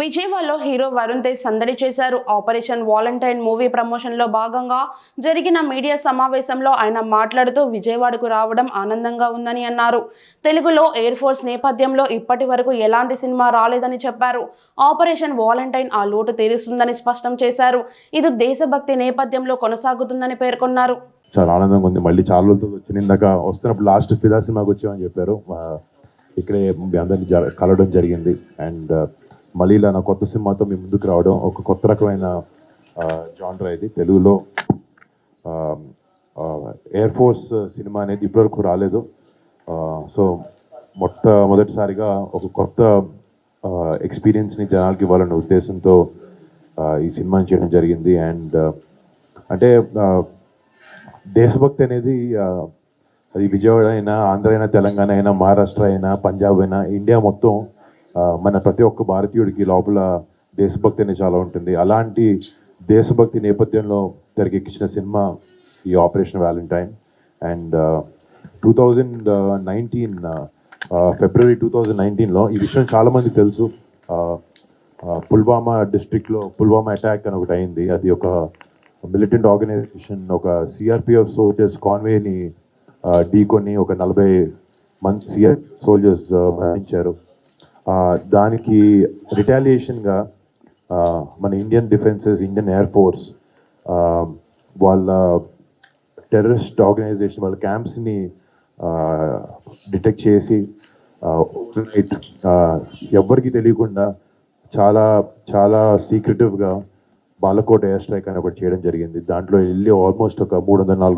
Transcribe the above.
విజయవాడలో హీరో వరుణ్ తేజ్ సందడి చేశారు. ఆపరేషన్ వాలంటైన్ మూవీ ప్రమోషన్లో భాగంగా జరిగిన మీడియా సమావేశంలో ఆయన మాట్లాడుతూ విజయవాడకు రావడం ఆనందంగా ఉందని అన్నారు. తెలుగులో ఎయిర్ ఫోర్స్ నేపథ్యంలో ఇప్పటి వరకు ఎలాంటి సినిమా రాలేదని చెప్పారు. ఆపరేషన్ వాలంటైన్ ఆ లోటు తీరుస్తుందని స్పష్టం చేశారు. ఇది దేశభక్తి నేపథ్యంలో కొనసాగుతుందని పేర్కొన్నారు. చాలా ఆనందంగా ఉంది. మళ్ళీ చాలా రోజులు వచ్చిన ఇందాక వస్తున్నప్పుడు లాస్ట్ ఫిదా సినిమాకి వచ్చామని చెప్పారు. ఇక్కడే అందరినీ కలవడం జరిగింది. అండ్ మళ్ళీ ఇలా నా కొత్త సినిమాతో మీ ముందుకు రావడం ఒక కొత్త రకమైన జాన్రా ఇది. తెలుగులో ఎయిర్ ఫోర్స్ సినిమా అనేది ఇప్పటివరకు రాలేదు. సో మొట్టమొదటిసారిగా ఒక కొత్త ఎక్స్పీరియన్స్ని జనాలకి ఇవ్వాలన్న ఉద్దేశంతో ఈ సినిమాని చేయడం జరిగింది. అండ్ అంటే దేశభక్తి అనేది అది విజయవాడ అయినా ఆంధ్ర అయినా తెలంగాణ అయినా మహారాష్ట్ర అయినా పంజాబ్ అయినా ఇండియా మొత్తం మన ప్రతి ఒక్క భారతీయుడికి లోపల దేశభక్తి అనేది చాలా ఉంటుంది. అలాంటి దేశభక్తి నేపథ్యంలో తెరకెక్కించిన సినిమా ఈ operation valentine and two thousand nineteen February two thousand నైన్టీన్లో ఈ విషయం చాలామంది తెలుసు. పుల్వామా డిస్ట్రిక్ట్లో పుల్వామా అటాక్ అని ఒకటి అయింది. అది ఒక మిలిటెంట్ ఆర్గనైజేషన్ ఒక సిఆర్పిఎఫ్ సోల్జర్స్ కాన్వేని ఢీకొని ఒక నలభై మంది సిఆర్ సోల్జర్స్ మరణించారు. దానికి రిటాలియేషన్గా మన Indian defences Indian air force వాళ్ళ టెర్రరిస్ట్ ఆర్గనైజేషన్ వాళ్ళ క్యాంప్స్ని డిటెక్ట్ చేసి ఎవరికి తెలియకుండా చాలా చాలా సీక్రెటివ్గా బాలకోట ఎయిర్ స్ట్రైక్ అని ఒకటి చేయడం జరిగింది. దాంట్లో వెళ్ళి ఆల్మోస్ట్ ఒక మూడు వందల నాలుగు